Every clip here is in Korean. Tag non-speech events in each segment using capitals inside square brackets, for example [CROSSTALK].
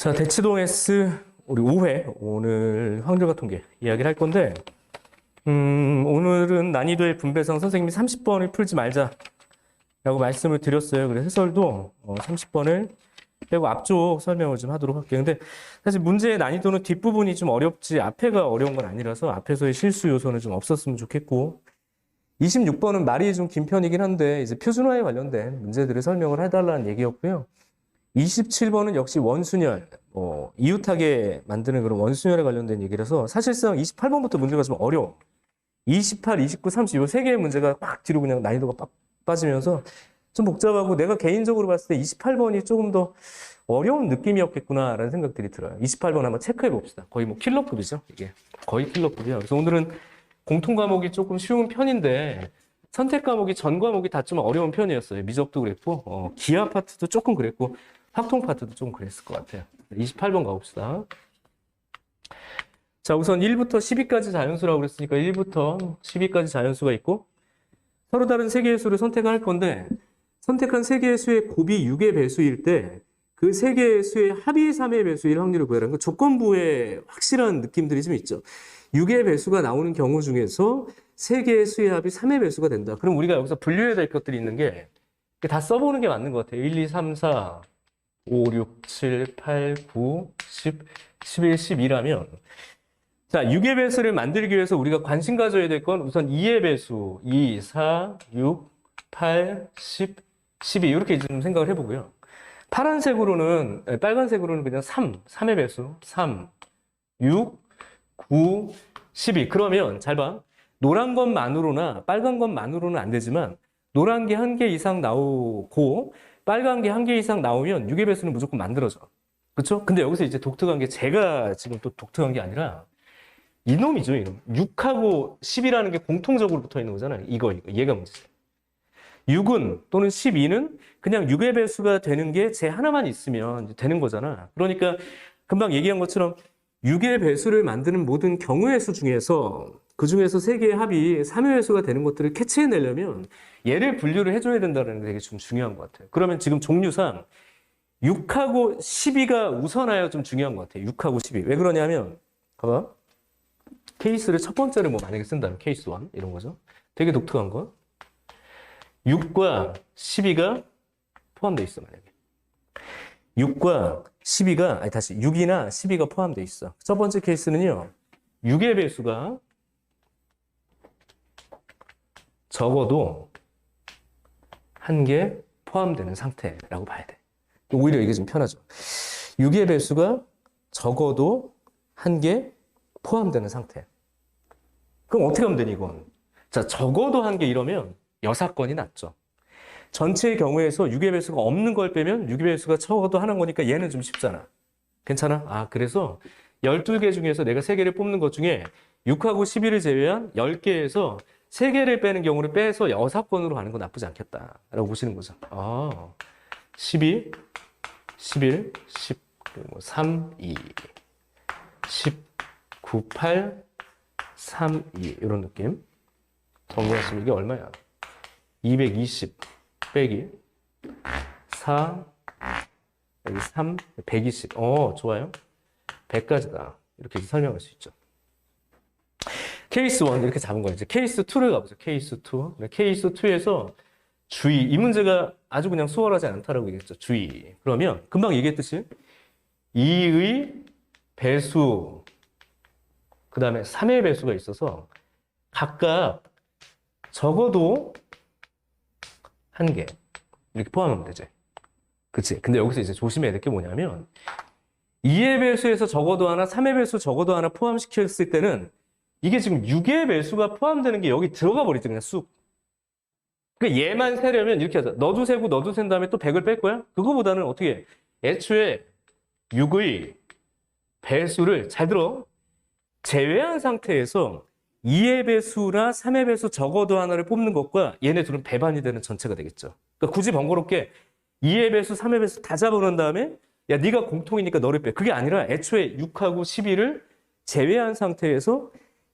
자, 대치동 S 우리 5회 오늘 확률과 통계 이야기를 할 건데 음, 오늘은 난이도의 분배성 선생님이 30번을 풀지 말자 라고 말씀을 드렸어요. 그래서 해설도 어, 30번을 빼고 앞쪽 설명을 좀 하도록 할게요. 근데 사실 문제의 난이도는 뒷부분이 좀 어렵지 앞에가 어려운 건 아니라서 앞에서의 실수 요소는 좀 없었으면 좋겠고 26번은 말이 좀 긴 편이긴 한데 이제 표준화에 관련된 문제들을 설명을 해달라는 얘기였고요. 27번은 역시 원순열, 뭐 이웃하게 만드는 그런 원순열에 관련된 얘기라서 사실상 28번부터 문제가 좀 어려워. 28, 29, 30, 요세 개의 문제가 막 뒤로 그냥 난이도가 빡 빠지면서 좀 복잡하고 내가 개인적으로 봤을 때 28번이 조금 더 어려운 느낌이었겠구나라는 생각들이 들어요. 28번 한번 체크해 봅시다. 거의 뭐 킬러급이죠, 이게. 거의 킬러급이야. 그래서 오늘은 공통 과목이 조금 쉬운 편인데 선택 과목이 전 과목이 다 좀 어려운 편이었어요. 미적도 그랬고 어, 기하 파트도 조금 그랬고 확통 파트도 좀 그랬을 것 같아요. 28번 가봅시다. 자, 우선 1부터 10위까지 자연수라고 그랬으니까 1부터 10위까지 자연수가 있고 서로 다른 세 개의 수를 선택할 건데 선택한 세 개의 수의 곱이 6의 배수일 때 그 세 개의 수의 합이 3의 배수일 확률을 구하라는 건 조건부의 확실한 느낌들이 좀 있죠. 6의 배수가 나오는 경우 중에서 세 개의 수의 합이 3의 배수가 된다. 그럼 우리가 여기서 분류해야 될 것들이 있는 게 다 써보는 게 맞는 것 같아요. 1, 2, 3, 4, 5, 6, 7, 8, 9, 10, 11, 12라면 자, 6의 배수를 만들기 위해서 우리가 관심 가져야 될 건 우선 2의 배수 2, 4, 6, 8, 10, 12 이렇게 좀 생각을 해보고요. 파란색으로는 빨간색으로는 그냥 3, 3의 배수 3, 6, 9, 12 그러면 잘 봐. 노란 것만으로나 빨간 것만으로는 안 되지만 노란 게 한 개 이상 나오고 빨간 게 한 개 이상 나오면 6의 배수는 무조건 만들어져. 그렇죠? 근데 여기서 이제 독특한 게 제가 지금 또 독특한 게 아니라 이놈이죠, 이놈. 6하고 10이라는 게 공통적으로 붙어 있는 거잖아요. 이거, 이거. 얘가 문제죠. 6은 또는 12는 그냥 6의 배수가 되는 게 제 하나만 있으면 되는 거잖아. 그러니까 금방 얘기한 것처럼 6의 배수를 만드는 모든 경우의 수 중에서 그 중에서 세 개의 합이 3의 배수가 되는 것들을 캐치해내려면 얘를 분류를 해줘야 된다는 게 되게 좀 중요한 것 같아요. 그러면 지금 종류상 6하고 12가 우선하여 좀 중요한 것 같아요. 6하고 12. 왜 그러냐면, 봐봐. 케이스를 첫 번째를 뭐 만약에 쓴다면 케이스 1 이런 거죠. 되게 독특한 거. 6과 12가 포함되어 있어 만약에. 6과 12가 아니 다시 6이나 12가 포함되어 있어. 첫 번째 케이스는요. 6의 배수가 적어도 한 개 포함되는 상태라고 봐야 돼. 오히려 이게 좀 편하죠. 6의 배수가 적어도 한 개 포함되는 상태. 그럼 어떻게 하면 되니, 이건? 자, 적어도 한 개 이러면 여사건이 낫죠. 전체의 경우에서 6의 배수가 없는 걸 빼면 6의 배수가 적어도 하는 거니까 얘는 좀 쉽잖아. 괜찮아? 아, 그래서 12개 중에서 내가 3개를 뽑는 것 중에 6하고 11을 제외한 10개에서 3개를 빼는 경우를 빼서 여사건으로 가는 거 나쁘지 않겠다라고 보시는 거죠. 아, 12, 11, 10, 그리고 3, 2, 10, 9, 8, 3, 2 이런 느낌 정리하시면 이게 얼마야? 220 빼기 4 여기 3 120 어, 좋아요. 100까지다. 이렇게 설명할 수 있죠. 케이스 1 이렇게 잡은 거예요. 이제 케이스 2를 가보죠. 케이스 2. 케이스 2에서 주의. 이 문제가 아주 그냥 수월하지 않다라고 얘기했죠. 주의. 그러면 금방 얘기했듯이 2의 배수 그 다음에 3의 배수가 있어서 각각 적어도 한 개 이렇게 포함하면 되지. 그치? 근데 여기서 이제 조심해야 될 게 뭐냐면 2의 배수에서 적어도 하나, 3의 배수 적어도 하나 포함시켰을 때는 이게 지금 6의 배수가 포함되는 게 여기 들어가 버리지 그냥 쑥. 그러니까 얘만 세려면 이렇게 하자. 너도 세고 너도 센 다음에 또 100을 뺄 거야? 그거보다는 어떻게 해? 애초에 6의 배수를 잘 들어. 제외한 상태에서 2의 배수나 3의 배수 적어도 하나를 뽑는 것과 얘네 둘은 배반이 되는 전체가 되겠죠. 그러니까 굳이 번거롭게 2의 배수, 3의 배수 다 잡아놓은 다음에 야 네가 공통이니까 너를 빼. 그게 아니라 애초에 6하고 12를 제외한 상태에서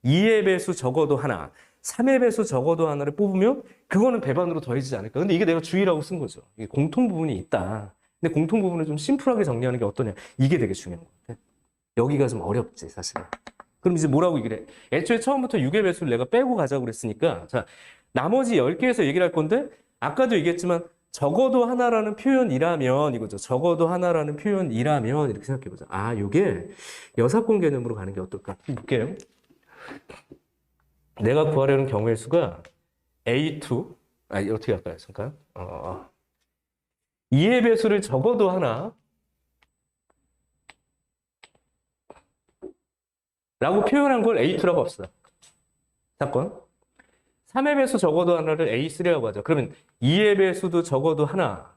2의 배수 적어도 하나, 3의 배수 적어도 하나를 뽑으면 그거는 배반으로 더해지지 않을까. 근데 이게 내가 주의라고 쓴 거죠. 이게 공통 부분이 있다. 근데 공통 부분을 좀 심플하게 정리하는 게 어떠냐. 이게 되게 중요한 것 같아. 여기가 좀 어렵지, 사실은. 그럼 이제 뭐라고 얘기를 해? 애초에 처음부터 6의 배수를 내가 빼고 가자고 그랬으니까, 자, 나머지 10개에서 얘기를 할 건데, 아까도 얘기했지만, 적어도 하나라는 표현이라면, 이거죠. 적어도 하나라는 표현이라면, 이렇게 생각해보자. 아, 이게 여사건 개념으로 가는 게 어떨까? 볼게요. 내가 구하려는 경우의 수가 A2, 아, 어떻게 할까요? 잠깐. 어, 2의 배수를 적어도 하나, 라고 표현한 걸 A2라고 합시다. 사건. 3의 배수 적어도 하나를 A3라고 하죠. 그러면 2의 배수도 적어도 하나,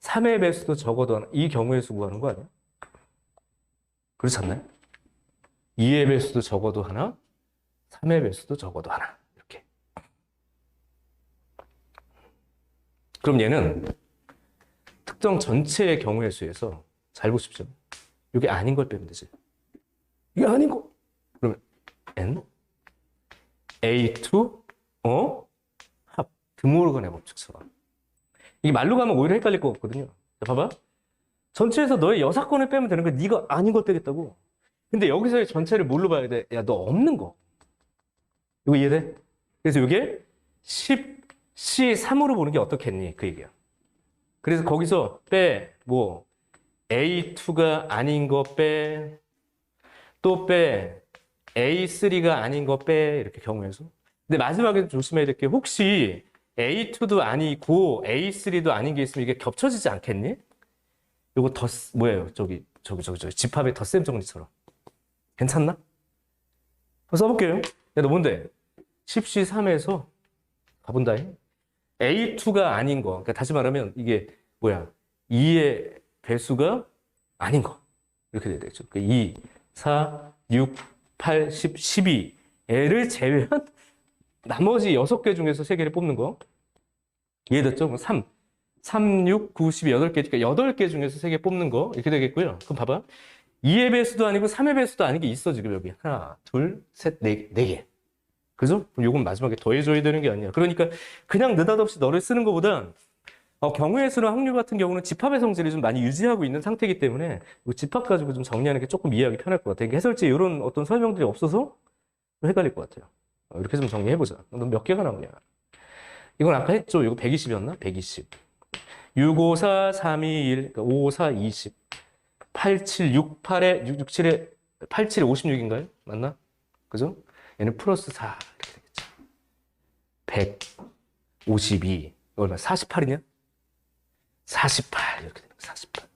3의 배수도 적어도 하나. 이 경우의 수 구하는 거 아니야? 그렇지 않나요? 2의 배수도 적어도 하나, 3의 배수도 적어도 하나. 이렇게. 그럼 얘는 특정 전체의 경우의 수에서 잘 보십시오. 이게 아닌 걸 빼면 되지. 이게 아닌 거. 그러면 n a2 어 합 드모르건의 법칙처럼 이게 말로 가면 오히려 헷갈릴 것 같거든요. 자, 봐봐. 전체에서 너의 여사건을 빼면 되는 거야. 네가 아닌 걸 빼겠다고. 근데 여기서의 전체를 뭘로 봐야 돼? 야, 너 없는 거. 이거 이해돼? 그래서 이게 10, C3으로 보는 게 어떻겠니? 그 얘기야. 그래서 거기서 빼, 뭐, A2가 아닌 거 빼, 또 빼, A3가 아닌 거 빼, 이렇게 경우의 수. 근데 마지막에 조심해야 될 게 혹시 A2도 아니고 A3도 아닌 게 있으면 이게 겹쳐지지 않겠니? 요거 더, 뭐예요? 저기, 저기, 저기, 저기, 집합의 덧셈 정리처럼. 괜찮나? 한번 써볼게요. 야, 너 뭔데? 10C3에서 가본다. A2가 아닌 거. 그러니까 다시 말하면 이게 뭐야? 2의 배수가 아닌 거. 이렇게 돼야 되겠죠. 그러니까 2, 4, 6, 8, 10, 12. 얘를 제외한 나머지 6개 중에서 3개를 뽑는 거. 이해됐죠? 그럼 3, 3, 6, 9, 12, 8개. 그러니까 8개 중에서 3개 뽑는 거. 이렇게 되겠고요. 그럼 봐봐. 2의 배수도 아니고 3의 배수도 아닌 게 있어, 지금 여기. 하나, 둘, 셋, 네, 네 개. 그죠? 그럼 요건 마지막에 더해줘야 되는 게 아니야. 그러니까 그냥 느닷없이 너를 쓰는 것보다 어, 경우의 수나 확률 같은 경우는 집합의 성질을 좀 많이 유지하고 있는 상태이기 때문에 이 집합 가지고 좀 정리하는 게 조금 이해하기 편할 것 같아요. 그러니까 해설지에 이런 어떤 설명들이 없어서 좀 헷갈릴 것 같아요. 어, 이렇게 좀 정리해보자. 너 몇 개가 나오냐? 이건 아까 했죠? 이거 120이었나? 120. 6, 5, 4, 3, 2, 1, 그러니까 5, 4, 20. 8, 7, 6, 8에, 6, 6, 7에, 8, 7에 56인가요? 맞나? 그죠? 얘는 플러스 4 이렇게 되겠죠. 152 얼마? 48이냐? 48 이렇게 되는 거 48.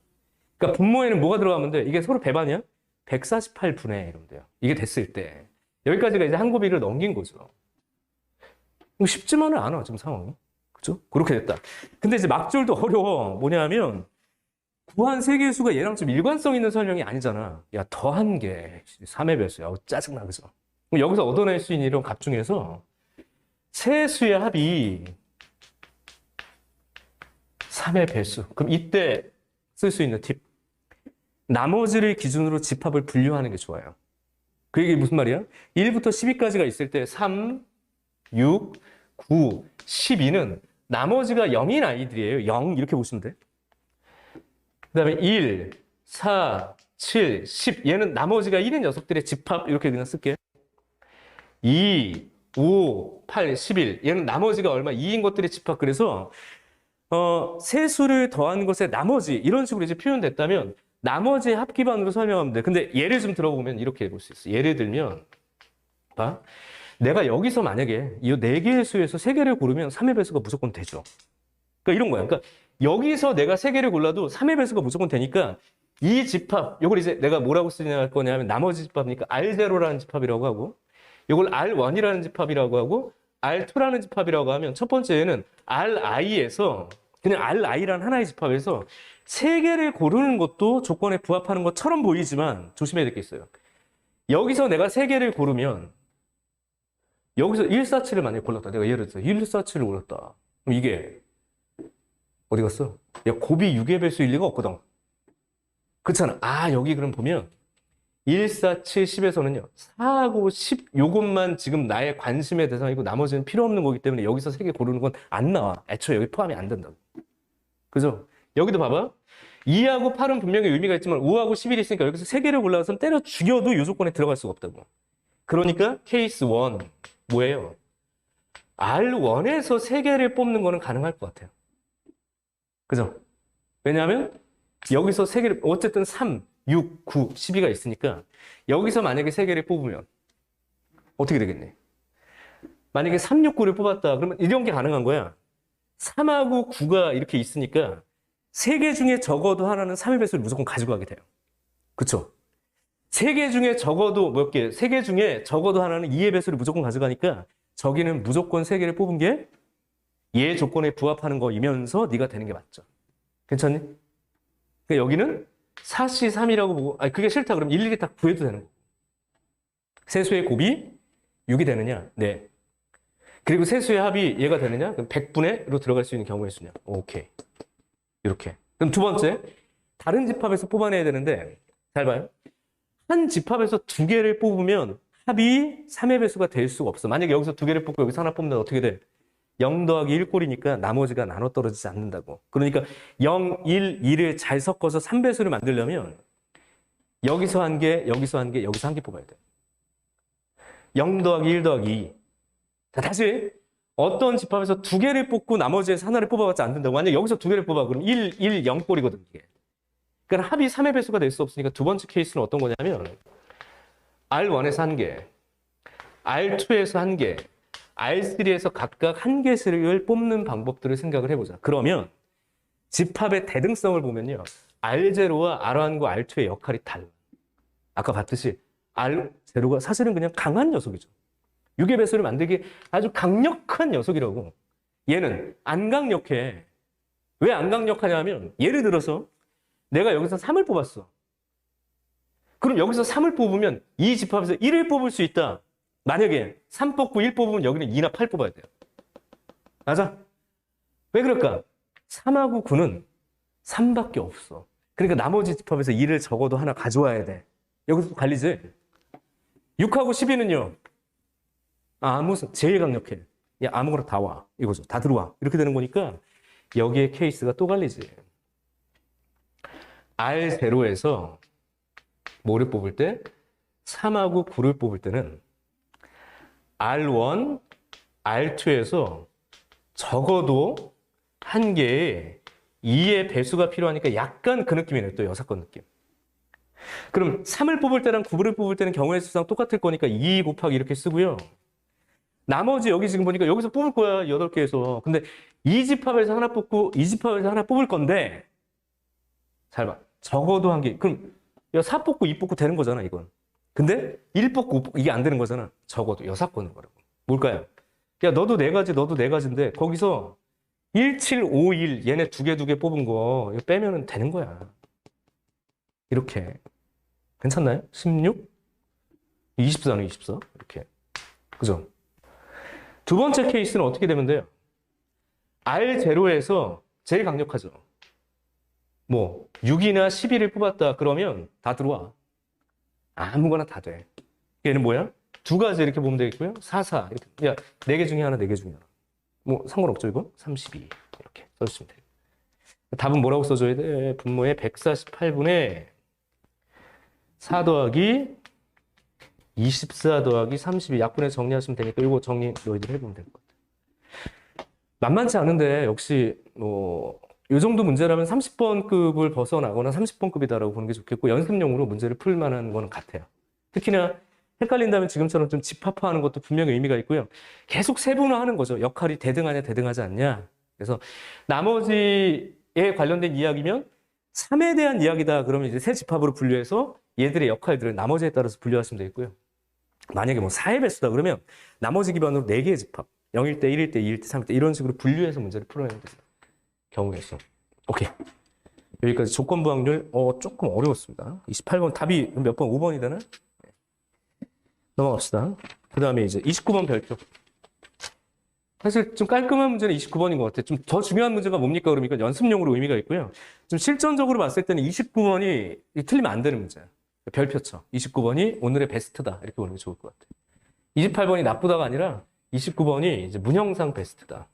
그러니까 분모에는 뭐가 들어가면 돼? 이게 서로 배반이야? 148분의 이러면 돼요. 이게 됐을 때 여기까지가 이제 한 고비를 넘긴 거죠. 쉽지만은 않아 지금 상황이. 그죠? 그렇게 됐다. 근데 이제 막줄도 어려워. 뭐냐면 구한 세 개의 수가 얘랑 좀 일관성 있는 설명이 아니잖아. 야 더한 게 3의 배수야. 어, 짜증나? 그럼 여기서 얻어낼 수 있는 이런 값 중에서 세 수의 합이 3의 배수. 그럼 이때 쓸 수 있는 팁. 나머지를 기준으로 집합을 분류하는 게 좋아요. 그 얘기 무슨 말이야? 1부터 12까지가 있을 때 3, 6, 9, 12는 나머지가 0인 아이들이에요. 0 이렇게 보시면 돼. 그 다음에 1, 4, 7, 10 얘는 나머지가 1인 녀석들의 집합 이렇게 그냥 쓸게. 2, 5, 8, 11 얘는 나머지가 얼마 2인 것들의 집합 그래서 어, 세 수를 더한 것의 나머지 이런 식으로 이제 표현됐다면 나머지 합 기반으로 설명하면 돼. 근데 예를 좀 들어보면 이렇게 볼 수 있어. 예를 들면 봐. 내가 여기서 만약에 이 네 개의 수에서 세 개를 고르면 3의 배수가 무조건 되죠. 그러니까 이런 거야. 그러니까 여기서 내가 세 개를 골라도 3의 배수가 무조건 되니까 이 집합, 이걸 이제 내가 뭐라고 쓰냐 할 거냐면 나머지 집합이니까 R0라는 집합이라고 하고 이걸 R1이라는 집합이라고 하고 R2라는 집합이라고 하면 첫 번째는 RI에서 그냥 RI라는 하나의 집합에서 세 개를 고르는 것도 조건에 부합하는 것처럼 보이지만 조심해야 될 게 있어요. 여기서 내가 세 개를 고르면 여기서 147을 만약에 골랐다. 내가 예를 들어서 147을 골랐다. 그럼 이게 어디 갔어? 야, 곱이 6의 배수일 리가 없거든. 그렇잖아. 아, 여기 그럼 보면 1, 4, 7, 10에서는요, 4하고 10, 요것만 지금 나의 관심의 대상이고 나머지는 필요 없는 거기 때문에 여기서 세개 고르는 건 안 나와. 애초에 여기 포함이 안 된다고. 그죠? 여기도 봐봐. 2하고 8은 분명히 의미가 있지만 5하고 11이 있으니까 여기서 3개를 골라서 때려 죽여도 이 조건에 들어갈 수가 없다고. 그러니까 케이스 1 뭐예요? R1에서 3개를 뽑는 거는 가능할 것 같아요. 그죠? 왜냐하면 여기서 3개를 어쨌든 3, 6, 9, 12가 있으니까 여기서 만약에 3개를 뽑으면 어떻게 되겠니? 만약에 3, 6, 9를 뽑았다. 그러면 이런 게 가능한 거야. 3하고 9가 이렇게 있으니까 세 개 중에 적어도 하나는 3의 배수를 무조건 가지고 가게 돼요. 그쵸? 세 개 중에 적어도 몇 개, 세 개 중에 적어도 하나는 2의 배수를 무조건 가져가니까 저기는 무조건 세 개를 뽑은 게 얘 조건에 부합하는 거이면서 네가 되는 게 맞죠. 괜찮니? 그러니까 여기는 4C 3이라고 보고, 아니, 그게 싫다 그러면 일일이 딱 구해도 되는 거. 세수의 곱이 6이 되느냐? 네. 그리고 세수의 합이 얘가 되느냐? 그럼 100분의로 들어갈 수 있는 경우의 수냐? 오케이. 이렇게. 그럼 두 번째, 다른 집합에서 뽑아내야 되는데, 잘 봐요. 한 집합에서 두 개를 뽑으면 합이 3의 배수가 될 수가 없어. 만약에 여기서 두 개를 뽑고 여기서 하나 뽑으면 어떻게 돼? 0 더하기 1꼴이니까 나머지가 나눠 떨어지지 않는다고. 그러니까 0, 1, 2를 잘 섞어서 3배수를 만들려면 여기서 한 개, 여기서 한 개, 여기서 한 개 뽑아야 돼. 0 더하기 1 더하기 2. 자, 다시 어떤 집합에서 두 개를 뽑고 나머지에서 하나를 뽑아봤자 안 된다고. 만약 여기서 두 개를 뽑아 그럼 1, 1, 0꼴이거든 이게. 그러니까 합이 3의 배수가 될 수 없으니까 두 번째 케이스는 어떤 거냐면 R1에서 한 개, R2에서 한 개, R3에서 각각 한 개씩을 뽑는 방법들을 생각을 해보자. 그러면 집합의 대등성을 보면요. R0와 R1과 R2의 역할이 달라. 아까 봤듯이 R0가 사실은 그냥 강한 녀석이죠. 6의 배수를 만들기 아주 강력한 녀석이라고. 얘는 안 강력해. 왜 안 강력하냐면 예를 들어서 내가 여기서 3을 뽑았어. 그럼 여기서 3을 뽑으면 이 집합에서 1을 뽑을 수 있다. 만약에 3 뽑고 1 뽑으면 여기는 2나 8 뽑아야 돼요. 맞아? 왜 그럴까? 3하고 9는 3밖에 없어. 그러니까 나머지 집합에서 2를 적어도 하나 가져와야 돼. 여기서 갈리지? 6하고 12는요. 아, 무슨 제일 강력해. 야, 아무거나 다 와. 이거죠. 다 들어와. 이렇게 되는 거니까 여기에 케이스가 또 갈리지. R0에서 뭐를 뽑을 때 3하고 9를 뽑을 때는 R1, R2에서 적어도 한 개의 2의 배수가 필요하니까 약간 그 느낌이네요. 또 여사건 느낌. 그럼 3을 뽑을 때랑 9를 뽑을 때는 경우의 수상 똑같을 거니까 2 곱하기 이렇게 쓰고요. 나머지 여기 지금 보니까 여기서 뽑을 거야. 8개에서. 근데 이 집합에서 하나 뽑고 이 집합에서 하나 뽑을 건데 잘 봐. 적어도 한 개. 그럼 야, 4 뽑고 2 뽑고 되는 거잖아, 이건. 근데 1 뽑고 5 뽑고 이게 안 되는 거잖아. 적어도 여섯 건는 거라고. 뭘까요? 야, 너도 네 가지, 너도 네 가지인데 거기서 1, 7, 5, 1 얘네 두 개 두 개 뽑은 거 이거 빼면은 되는 거야. 이렇게. 괜찮나요? 16? 24는 24? 이렇게. 그죠? 두 번째 케이스는 어떻게 되면 돼요? R0에서 제일 강력하죠. 뭐 6이나 11을 뽑았다 그러면 다 들어와. 아무거나 다 돼. 얘는 뭐야? 두 가지 이렇게 보면 되겠고요. 4, 4 이렇게. 야, 네 개 중에 하나, 네 개 중에 하나. 뭐 상관없죠, 이거? 32 이렇게 써주시면 돼요. 답은 뭐라고 써줘야 돼? 분모의 148분의 4 더하기 24 더하기 32 약분해서 정리하시면 되니까 이거 정리 너희들 해보면 될 것 같아. 만만치 않은데 역시 뭐 이 정도 문제라면 30번급을 벗어나거나 30번급이다라고 보는 게 좋겠고 연습용으로 문제를 풀 만한 거는 같아요. 특히나 헷갈린다면 지금처럼 좀 집합화하는 것도 분명히 의미가 있고요. 계속 세분화하는 거죠. 역할이 대등하냐 대등하지 않냐. 그래서 나머지에 관련된 이야기면 3에 대한 이야기다 그러면 이제 세 집합으로 분류해서 얘들의 역할들을 나머지에 따라서 분류하시면 되겠고요. 만약에 뭐 4의 배수다 그러면 나머지 기반으로 4개의 집합 0일 때, 1일 때, 2일 때, 3일 때 이런 식으로 분류해서 문제를 풀어내면 돼요. 경우가 있어. 오케이. 여기까지 조건부 확률 어 조금 어려웠습니다. 28번 답이 몇 번? 5번이 되나? 넘어갑시다. 그 다음에 이제 29번 별표. 사실 좀 깔끔한 문제는 29번인 것 같아요. 좀 더 중요한 문제가 뭡니까? 그러니까 연습용으로 의미가 있고요. 좀 실전적으로 봤을 때는 29번이 틀리면 안 되는 문제예요. 별표쳐. 29번이 오늘의 베스트다. 이렇게 보는 게 좋을 것 같아요. 28번이 나쁘다가 아니라 29번이 이제 문형상 베스트다.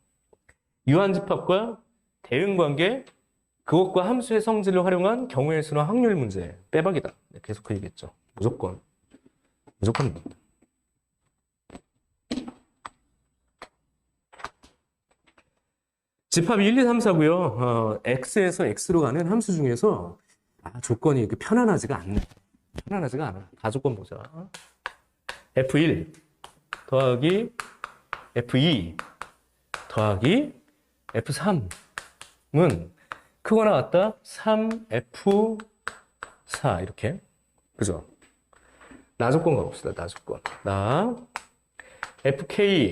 유한집합과 대응 관계 그것과 함수의 성질을 활용한 경우의 수나 확률 문제. 빼박이다. 네, 계속 그 얘기했죠. 무조건. 무조건. 집합이 1, 2, 3, 4고요. 어, x에서 x로 가는 함수 중에서 아, 조건이 이렇게 편안하지가 않네. 편안하지가 않아. 가조건 보자. F1 더하기 F2 더하기 F3 은 크거나 같다 3F4 이렇게 그죠? 나조건 가봅시다. 나조건. 나 FK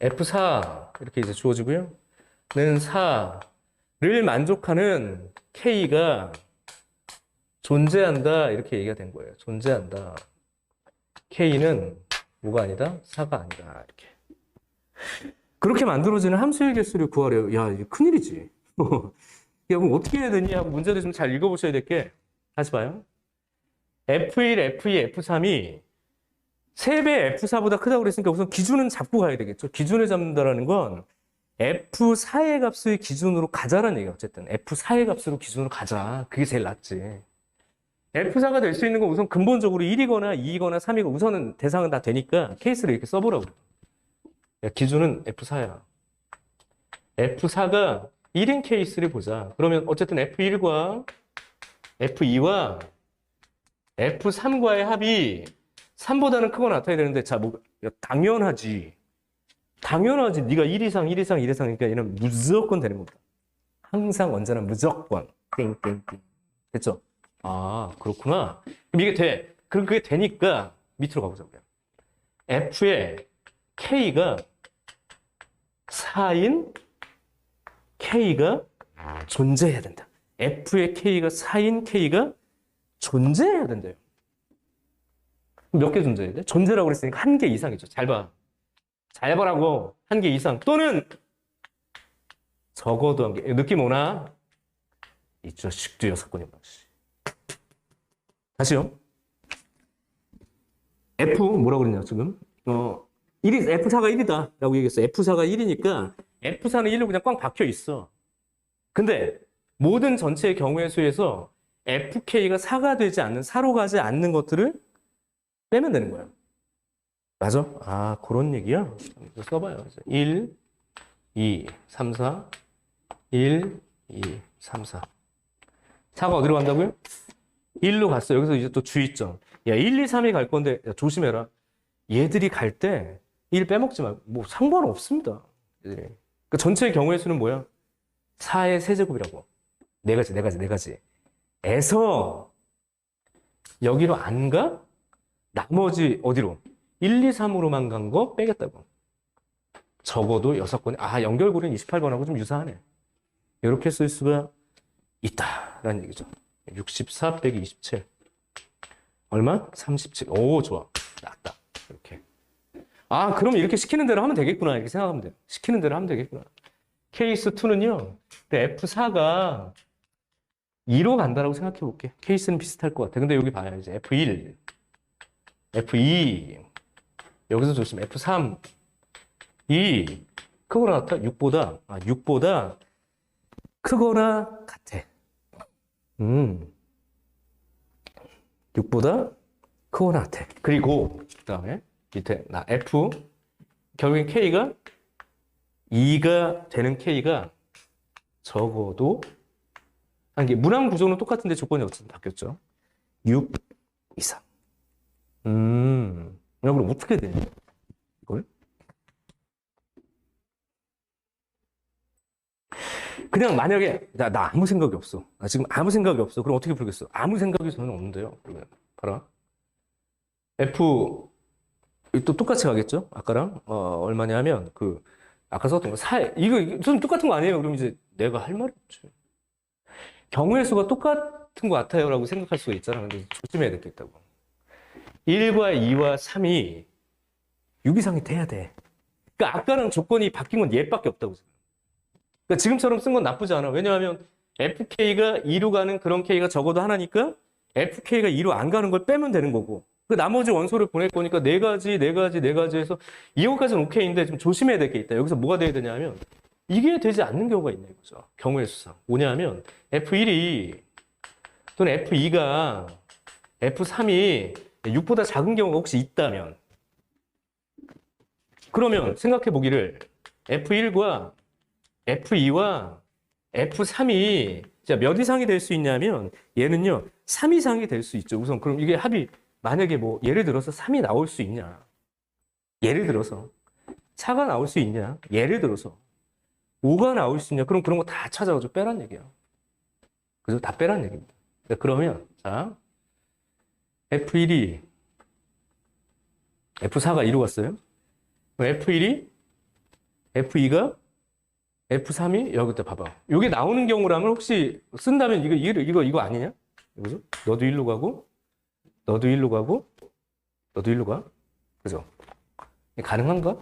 F4 이렇게 이제 주어지고요. 는 4를 만족하는 K가 존재한다 이렇게 얘기가 된 거예요. 존재한다. K는 뭐가 아니다? 4가 아니다. 이렇게. 그렇게 만들어지는 함수의 개수를 구하래요. 야, 이거 큰일이지. [LAUGHS] 야, 그럼 어떻게 해야 되니? 하고 문제를 좀 잘 읽어보셔야 될 게, 다시 봐요. F1, F2, F3이 3배 F4보다 크다고 그랬으니까 우선 기준은 잡고 가야 되겠죠. 기준을 잡는다라는 건 F4의 값을 기준으로 가자라는 얘기야, 어쨌든. F4의 값으로 기준으로 가자. 그게 제일 낫지. F4가 될 수 있는 건 우선 근본적으로 1이거나 2이거나 3이고 우선은 대상은 다 되니까 케이스를 이렇게 써보라고. 야, 기준은 F4야. F4가 1인 케이스를 보자. 그러면 어쨌든 F1과 F2와 F3과의 합이 3보다는 크거나 같아야 되는데, 자, 뭐, 야, 당연하지. 당연하지. 네가 1 이상, 1 이상, 1 이상, 그러니까 얘는 무조건 되는 겁니다. 항상 언제나 무조건. 띵띵띵. 됐죠? 아, 그렇구나. 그럼 이게 돼. 그럼 그게 되니까 밑으로 가보자고요. F의 K가 4인 K가 존재해야 된다. F의 K가 4인 K가 존재해야 된대요. 몇 개 존재해야 돼? 존재라고 그랬으니까 한 개 이상이죠. 잘 봐. 잘 보라고. 한 개 이상. 또는 적어도 한 개. 느낌 오나? 있죠. 식도 여섯 건이 씨. 다시요. F 뭐라고 그랬냐 지금? 어 1이 F4가 1이다 라고 얘기했어. F4가 1이니까 F4는 1로 그냥 꽝 박혀 있어. 근데 모든 전체의 경우의 수에서 FK가 4가 되지 않는 4로 가지 않는 것들을 빼면 되는 거야. 맞아? 아 그런 얘기야. 이거 써봐요. 1, 2, 3, 4, 1, 2, 3, 4. 4가 어디로 간다고요? 1로 갔어. 여기서 이제 또 주의점. 야, 1, 2, 3이 갈 건데, 야, 조심해라. 얘들이 갈 때, 1 빼먹지 말고, 뭐, 상관없습니다. 얘들이. 그 전체의 경우의 수는 뭐야? 4의 세제곱이라고. 네 가지, 네 가지, 네 가지. 에서, 여기로 안 가? 나머지, 어디로? 1, 2, 3으로만 간 거 빼겠다고. 적어도 6건이, 아, 연결고리는 28번하고 좀 유사하네. 이렇게 쓸 수가 있다 라는 얘기죠. 64 빼기 27. 얼마? 37. 오, 좋아. 낫다. 이렇게. 아, 그럼 이렇게 시키는 대로 하면 되겠구나. 이렇게 생각하면 돼요. 시키는 대로 하면 되겠구나. 케이스 2는요, F4가 2로 간다라고 생각해 볼게. 케이스는 비슷할 것 같아. 근데 여기 봐요. 이제 F1, F2, 여기서 조심. F3, 2, 크거나 같아? 6보다, 아, 6보다 크거나 같아. 음. 6보다 크거나 같아. 그리고 그 다음에 밑에 나 F 결국엔 K가 2가 되는 K가 적어도 아니 문항 구조는 똑같은데 조건이 어쨌든 바뀌었죠. 6 이상. 음. 야, 그럼 어떻게 되냐? 이걸? 그냥 만약에 나, 나 아무 생각이 없어. 나 지금 아무 생각이 없어. 그럼 어떻게 풀겠어? 아무 생각이 저는 없는데요. 그러면 봐라. F 또 똑같이 가겠죠? 아까랑 어, 얼마냐면 그 아까 썼던 거 4, 이거 이거 좀 똑같은 거 아니에요? 그럼 이제 내가 할 말이 없지. 경우의 수가 똑같은 것 같아요라고 생각할 수가 있잖아. 근데 조심해야 있다고. 1과 2와 3이 6 이상이 돼야 돼. 그러니까 아까랑 조건이 바뀐 건 얘밖에 없다고. 그러니까 지금처럼 쓴 건 나쁘지 않아. 왜냐하면 FK가 2로 가는 그런 K가 적어도 하나니까 FK가 2로 안 가는 걸 빼면 되는 거고. 그 나머지 원소를 보낼 거니까 네 가지, 네 가지, 네 가지 해서 이거까지는 오케이인데 좀 조심해야 될 게 있다. 여기서 뭐가 돼야 되냐면 이게 되지 않는 경우가 있는 거죠. 경우의 수상. 뭐냐면 F1이 또는 F2가 F3이 6보다 작은 경우가 혹시 있다면 그러면 생각해 보기를 F1과 F2와 F3이 몇 이상이 될 수 있냐면 얘는요 3 이상이 될 수 있죠. 우선 그럼 이게 합이 만약에 뭐 예를 들어서 3이 나올 수 있냐? 예를 들어서 4가 나올 수 있냐? 예를 들어서 5가 나올 수 있냐? 그럼 그런 거 다 찾아가지고 빼란 얘기야. 그래서 다 빼란 얘기입니다. 자, 그러면 자 F1이 F4가 이루었어요. F1이 F2가 F3이 여기다 봐봐. 이게 나오는 경우라면 혹시 쓴다면 이거 이거 이거 이거 아니냐? 그죠? 너도 일로 가고 너도 일로 가고 너도 일로 가. 그죠? 가능한가?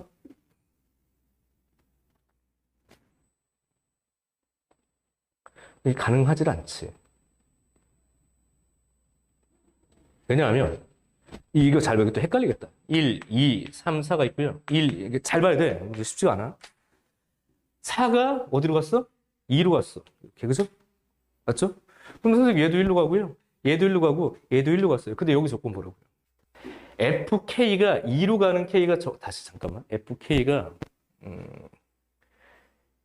이게 가능하질 않지. 왜냐하면 이거 잘 봐야 또 헷갈리겠다. 1, 2, 3, 4가 있고요. 1, 이게 잘 봐야 돼. 쉽지가 않아. 4가 어디로 갔어? 2로 갔어. 이렇게, 그죠? 맞죠? 그럼 선생님 얘도 1로 가고요. 얘도 1로 가고 얘도 1로 갔어요. 근데 여기 조건 보라고요. FK가 2로 가는 K가 저, 다시 잠깐만. FK가 음,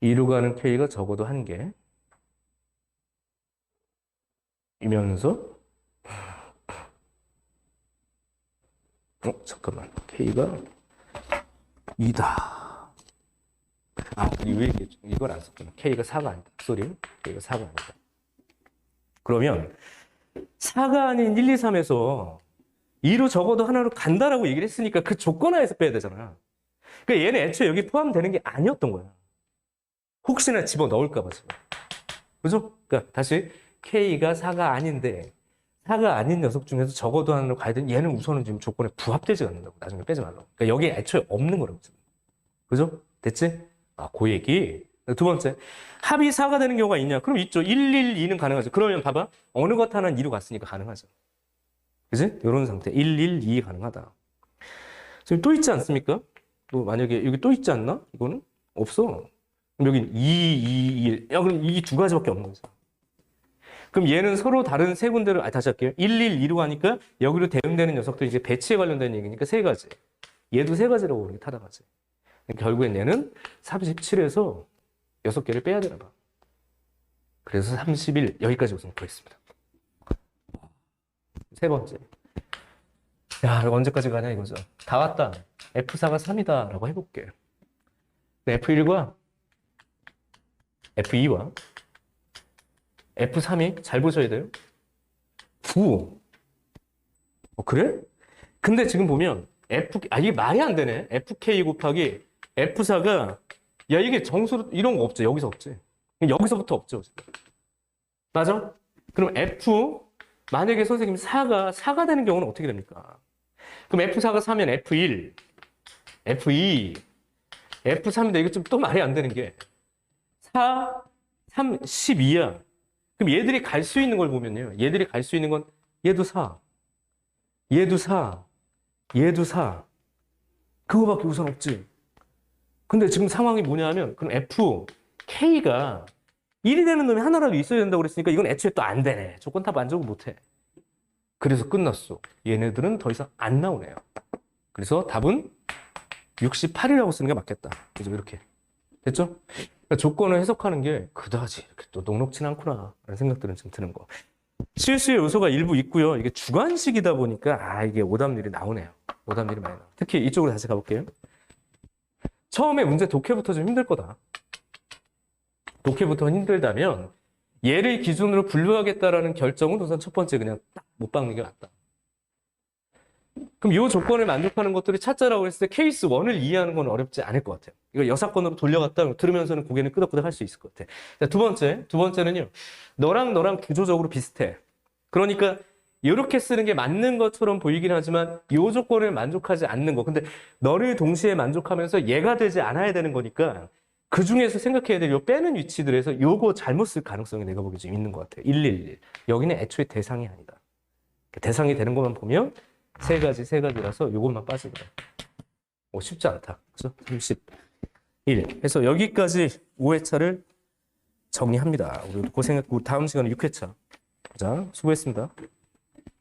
2로 가는 K가 적어도 한 개. 이면서 어, 잠깐만. K가 2다. 아, 왜 이걸 안 썼구나. K가 4가 아니다. 소리. K가 4가 아니다. 그러면 4가 아닌 1, 2, 3에서 2로 적어도 하나로 간다라고 얘기를 했으니까 그 조건 하에서 빼야 되잖아. 그러니까 얘는 애초에 여기 포함되는 게 아니었던 거야. 혹시나 집어 넣을까 봐 지금. 그죠? 그러니까 다시 K가 4가 아닌데 4가 아닌 녀석 중에서 적어도 하나로 가야 되는 얘는 우선은 지금 조건에 부합되지 않는다고. 나중에 빼지 말라고. 그러니까 여기에 애초에 없는 거라고 지금. 그죠? 됐지? 아, 그 얘기. 두 번째, 합이 4가 되는 경우가 있냐? 그럼 있죠. 1, 1, 2는 가능하죠. 그러면 봐봐. 어느 것 하나는 2로 갔으니까 가능하죠. 그지? 이런 상태. 1, 1, 2 가능하다. 지금 또 있지 않습니까? 뭐 만약에 여기 또 있지 않나? 이거는? 없어. 그럼 여기 2, 2, 1. 야, 그럼 이 두 가지밖에 없는 거죠. 그럼 얘는 서로 다른 세 군데를, 아, 다시 할게요. 1, 1, 2로 가니까 여기로 대응되는 녀석들이 이제 배치에 관련된 얘기니까 세 가지. 얘도 세 가지라고 보는 게 타당하지. 결국엔 얘는 37에서 6개를 빼야 되나 봐. 그래서 31, 여기까지 우선 구했습니다. 세 번째. 야, 이거 언제까지 가냐 이거죠. 다 왔다. F4가 3이다 라고 해볼게. F1과 F2와 F3이 잘 보셔야 돼요. 9. 어, 그래? 근데 지금 보면 F, 아, 이게 말이 안 되네. FK 곱하기 F4가, 야, 이게 정수로, 이런 거 없죠. 여기서 없지. 여기서부터 없죠. 맞아? 그럼 F, 만약에 선생님 4가, 4가 되는 경우는 어떻게 됩니까? 그럼 F4가 4면 F1, F2, F3인데 이거 좀 또 말이 안 되는 게 4, 3, 12야. 그럼 얘들이 갈 수 있는 걸 보면요. 얘들이 갈 수 있는 건 얘도 4, 얘도 4, 얘도 4. 그거밖에 우선 없지. 근데 지금 상황이 뭐냐면 그럼 F, K가 1이 되는 놈이 하나라도 있어야 된다고 그랬으니까 이건 애초에 또 안 되네. 조건 다 만족을 못 해. 그래서 끝났어. 얘네들은 더 이상 안 나오네요. 그래서 답은 68이라고 쓰는 게 맞겠다. 그죠? 이렇게. 됐죠? 그러니까 조건을 해석하는 게 그다지 이렇게 또 녹록진 않구나. 라는 생각들은 좀 드는 거. 실수의 요소가 일부 있고요. 이게 주관식이다 보니까 아 이게 오답률이 나오네요. 오답률이 많이 나와. 특히 이쪽으로 다시 가볼게요. 처음에 문제 독해부터 좀 힘들 거다. 독해부터 힘들다면 얘를 기준으로 분류하겠다라는 결정은 우선 첫 번째 그냥 딱 못 박는 게 맞다. 그럼 이 조건을 만족하는 것들을 찾자라고 했을 때 케이스 1을 이해하는 건 어렵지 않을 것 같아요. 이거 여사건으로 돌려갔다 들으면서는 고개는 끄덕끄덕 할 수 있을 것 같아. 자, 두 번째, 두 번째는요. 너랑 너랑 구조적으로 비슷해. 그러니까 이렇게 쓰는 게 맞는 것처럼 보이긴 하지만 이 조건을 만족하지 않는 거. 근데 너를 동시에 만족하면서 얘가 되지 않아야 되는 거니까 그 중에서 생각해야 될 요 빼는 위치들에서 요거 잘못 쓸 가능성이 내가 보기 좀 있는 것 같아요. 111. 여기는 애초에 대상이 아니다. 대상이 되는 것만 보면 세 가지, 세 가지라서 요것만 빠지거든. 오, 쉽지 않다. 그죠? 30. 1. 해서 여기까지 5회차를 정리합니다. 우리 고생했고 다음 시간에 6회차. 자, 수고했습니다.